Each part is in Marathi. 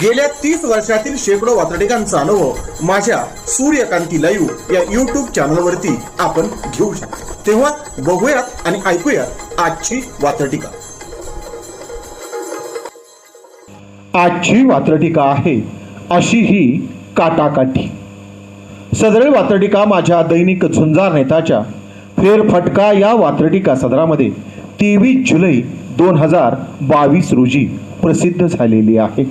गेल्या तीस वर्षातील शेकडो वातडिकांचा अनुभव माझ्या सूर्यकांती लाईव्ह या युट्यूब चॅनलवरती आपण घेऊ शकतो. तेव्हा बघूयात आणि ऐकूयात आजची वातडिका आजची वात्रटिका आहे अशी ही काटाकाठी. सदरील वात्रटिका माझ्या दैनिक झुंजार नेताच्या फेरफटका या वात्रटिका सदरामध्ये तेवीस जुलै दोन हजार बावीस रोजी प्रसिद्ध झालेली आहे.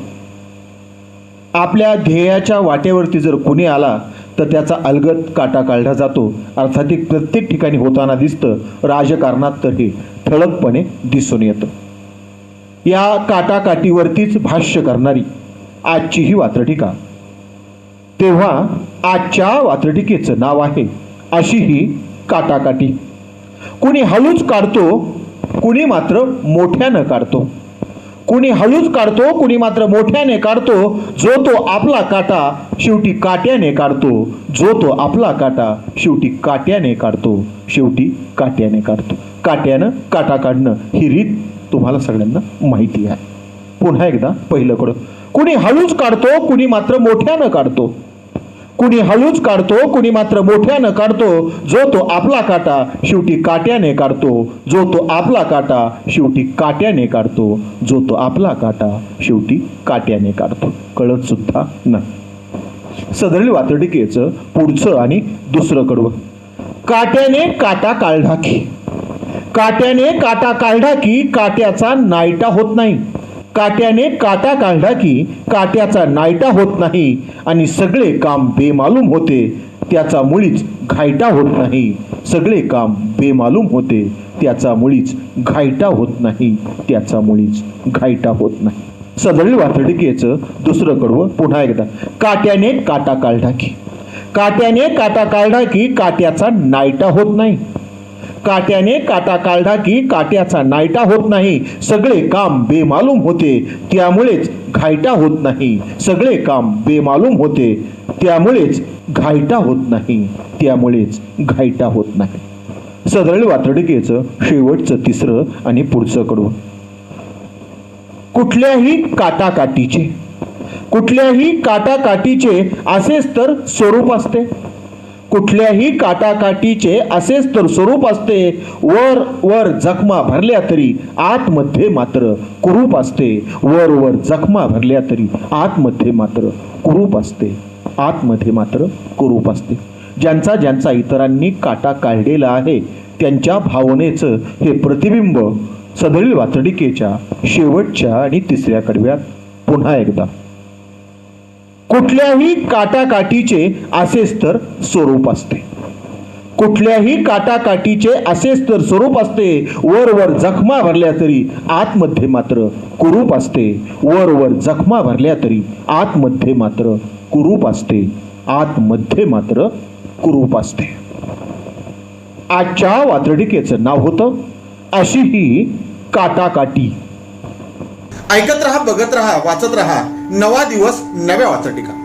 आपल्या ध्येयाच्या वाटेवरती जर कुणी आला तर त्याचा अलगत काटा काढला जातो. अर्थात ते प्रत्येक ठिकाणी होताना दिसतं राजकारणात तर हे ठळकपणे दिसून येतं. या काटाकाटीवरतीच भाष्य करणारी आजची ही वात्रटिका. तेव्हा आजच्या वात्रटिकेचं नाव आहे अशी ही काटाकाटी. कुणी हळूच काढतो कुणी मात्र मोठ्यानं काढतो. कुणी हळूच काढतो कुणी मात्र मोठ्याने काढतो. जो तो आपला काटा शेवटी काट्याने काढतो. जो तो आपला काटा शेवटी काट्याने काढतो. शेवटी काट्याने काढतो. काट्यानं काटा काढणं ही रीत तुम्हाला सगळ्यांना माहिती आहे. पुन्हा एकदा पहिलं कडं. कुणी हळूच काढतो कुणी मात्र मोठ्यानं काढतो. कुणी हळूच काढतो कुणी मात्र मोठ्यानं काढतो जो तो आपला काटा शेवटी काट्याने काढतो जो तो आपला काटा शेवटी काट्याने काढतो जो तो आपला काटा शेवटी काट्याने काढतो. कळत सुद्धा नाही. सदरली वातडिकेचं पुढचं आणि दुसरं कडवं. काट्याने काटा काढला की काट्याने काटा काढला की काट्याचा नायटा होत नाही. काट्याने काटा काढला की काट्याचा नायटा होत नाही आणि सगळे काम बेमालूम होते. त्याचा मुळीच घायटा होत नाही. सगळे काम बेमालूम होते. त्याचा मुळीच घायटा होत नाही. त्याचा मुळीच घायटा होत नाही. सदळी वातडिकेचं दुसरं कडवं पुन्हा एकदा. काट्याने काटा काढला की. काट्याने काटा काढला की काट्याचा नायटा होत नाही. काट्याने काटा काढला की काट्याचा नायटा होत नाही. सगळे काम बेमालूम होते. त्यामुळेच घायटा होत नाही. सगळे काम बेमालूम होते. त्यामुळेच घायटा होत नाही. त्यामुळेच घायटा होत नाही. सदरळी वातडकेचं शेवटचं तिसरं आणि पुढचं कडवं. कुठल्याही काटाकाटीचे कुठल्याही काटाकाटीचे असेच तर स्वरूप असते. कुठल्याही काटाकाटीचे असेच तर स्वरूप असते. वर वर जखमा भरल्या तरी आतमध्ये मात्र कुरूप असते. वर वर जखमा भरल्या तरी आतमध्ये मात्र कुरूप असते. आतमध्ये मात्र कुरूप असते. ज्यांचा ज्यांचा इतरांनी काटा काढलेला आहे त्यांच्या भावनेचं हे प्रतिबिंब सदळी वातडिकेच्या शेवटच्या आणि तिसऱ्या कडव्यात पुन्हा एकदा कुठल्याही काटाकाटीचे असेच तर स्वरूप असते. कुठल्याही काटाकाटीचे असेच तर स्वरूप असते. वर वर जखमा भरल्या तरी आतमध्ये मात्र कुरूप असते. वर वर जखमा भरल्या तरी आतमध्ये मात्र कुरूप असते. आतमध्ये मात्र कुरूप असते. आजच्या वात्रडिकेचं नाव होतं अशी ही काटाकाटी ऐकत रहा बघत रहा वाचत रहा. नवा दिवस नव्या वाचटिका.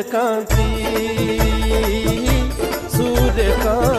सूर्यकांती सूर्यकांती